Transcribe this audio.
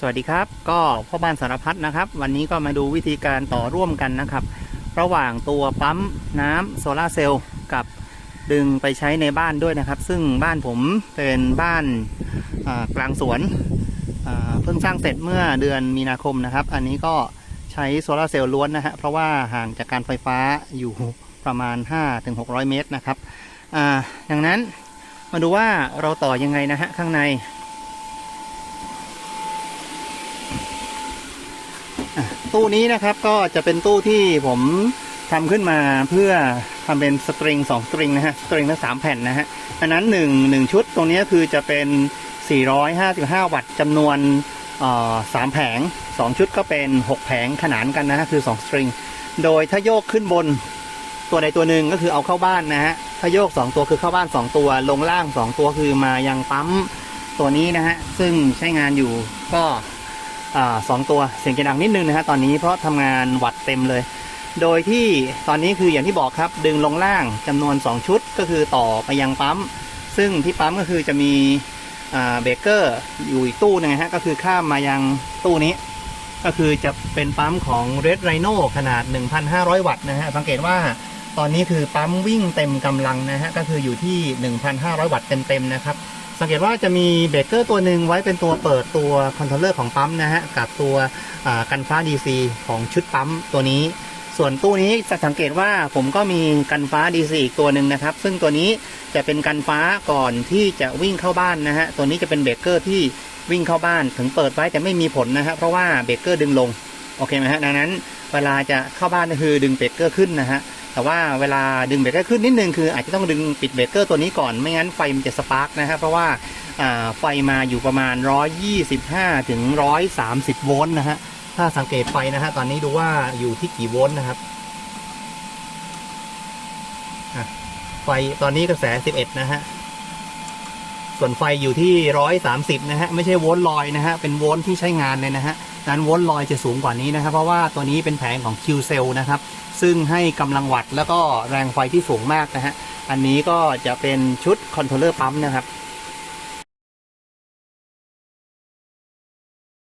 สวัสดีครับ ก็พ่อบ้านสารพัดนะครับ วันนี้ก็มาดูวิธีการต่อร่วมกันนะครับ ระหว่างตัวปั๊มน้ำโซลาเซลล์กับดึงไปใช้ในบ้านด้วยนะครับ ซึ่งบ้านผมเป็นบ้านกลางสวนเพิ่งสร้างเสร็จเมื่อเดือนมีนาคมนะครับ อันนี้ก็ใช้โซลาเซลล์ล้วนนะฮะเพราะว่าห่างจากการไฟฟ้าอยู่ประมาณ 5-600 เมตรนะครับอ่าดังนั้นมาดูว่าเราต่อยังไงนะฮะข้างใน ตู้นี้นะครับก็จะเป็นตู้ที่ผมทำขึ้นมาเพื่อทำเป็นสตริงสองสตริงนะฮะสตริงละสามแผ่นนะฮะอันนั้นหนึ่งหนึ่งชุดตรงนี้คือจะเป็น 455 วัตต์จำนวนสามแผง 2 ชุดก็เป็น 6 แผงขนานกันนะฮะคือ 2 สตริง โดยถ้าโยกขึ้นบนตัวใดตัวหนึ่งก็คือเอาเข้าบ้านนะฮะถ้าโยก 2 ตัวคือเข้าบ้าน 2 ตัว ลงล่าง 2 ตัวคือมายังปั๊มตัวนี้นะฮะซึ่งใช้งานอยู่ก็ อสองตัวเสียงจะดังนิดนึงนะฮะตอนนี้เพราะทำงานวัดเต็มเลย โดยที่ตอนนี้คืออย่างที่บอกครับ ดึงลงล่างจำนวน 2 ชุดก็คือต่อไปยังปั๊ม ซึ่งที่ปั๊มก็คือจะมีเบรกเกอร์อยู่อีกตู้นึงนะฮะก็คือข้ามมายังตู้นี้ ก็คือจะเป็นปั๊มของ Red Rhino ขนาด 1,500 วัตต์นะฮะสังเกตว่าตอนนี้คือปั๊มวิ่งเต็มกำลังนะฮะก็คืออยู่ที่ 1,500 วัตต์เต็มๆนะครับ สังเกตว่าจะมีเบรกเกอร์ตัวหนึ่งไว้เป็นตัวเปิดตัวคอนโทรลเลอร์ของปั๊มนะฮะกับตัวกันฟ้า DC ของชุดปั๊มตัวนี้ ส่วนตู้นี้จะสังเกตว่าผมก็มีกันฟ้า DC อีกตัวหนึ่งนะครับ ซึ่งตัวนี้จะเป็นกันฟ้าก่อนที่จะวิ่งเข้าบ้านนะฮะตัวนี้จะเป็นเบรกเกอร์ที่วิ่งเข้าบ้านถึงเปิดไว้แต่ไม่มีผลนะฮะเพราะว่าเบรกเกอร์ดึงลงโอเคไหมฮะดังนั้นเวลาจะเข้าบ้านก็คือดึงเบรกเกอร์ขึ้นนะฮะ แต่ว่าเวลาดึงเบรกเกอร์ขึ้นนิดนึงคืออาจจะต้องดึงปิดเบรกเกอร์ตัวนี้ก่อนไม่งั้นไฟมันจะสปาร์กนะฮะเพราะว่าไฟมาอยู่ประมาณ 125 ถึง 130 โวลต์นะฮะถ้าสังเกตไฟนะฮะตอนนี้ดูว่าอยู่ที่กี่โวลต์นะครับไฟตอนนี้กระแส 11 นะฮะส่วนไฟอยู่ที่ 130 นะฮะไม่ใช่โวลต์ลอยนะฮะเป็นโวลต์ที่ใช้งานเลยนะฮะ นั้นโวลต์ลอยจะสูงกว่านี้นะครับ เพราะว่าตัวนี้เป็นแผงของ Q cell นะครับ ซึ่งให้กำลังวัตต์แล้วก็แรงไฟที่สูงมากนะฮะอันนี้ก็จะเป็นชุดคอนโทรลเลอร์ปั๊มนะครับ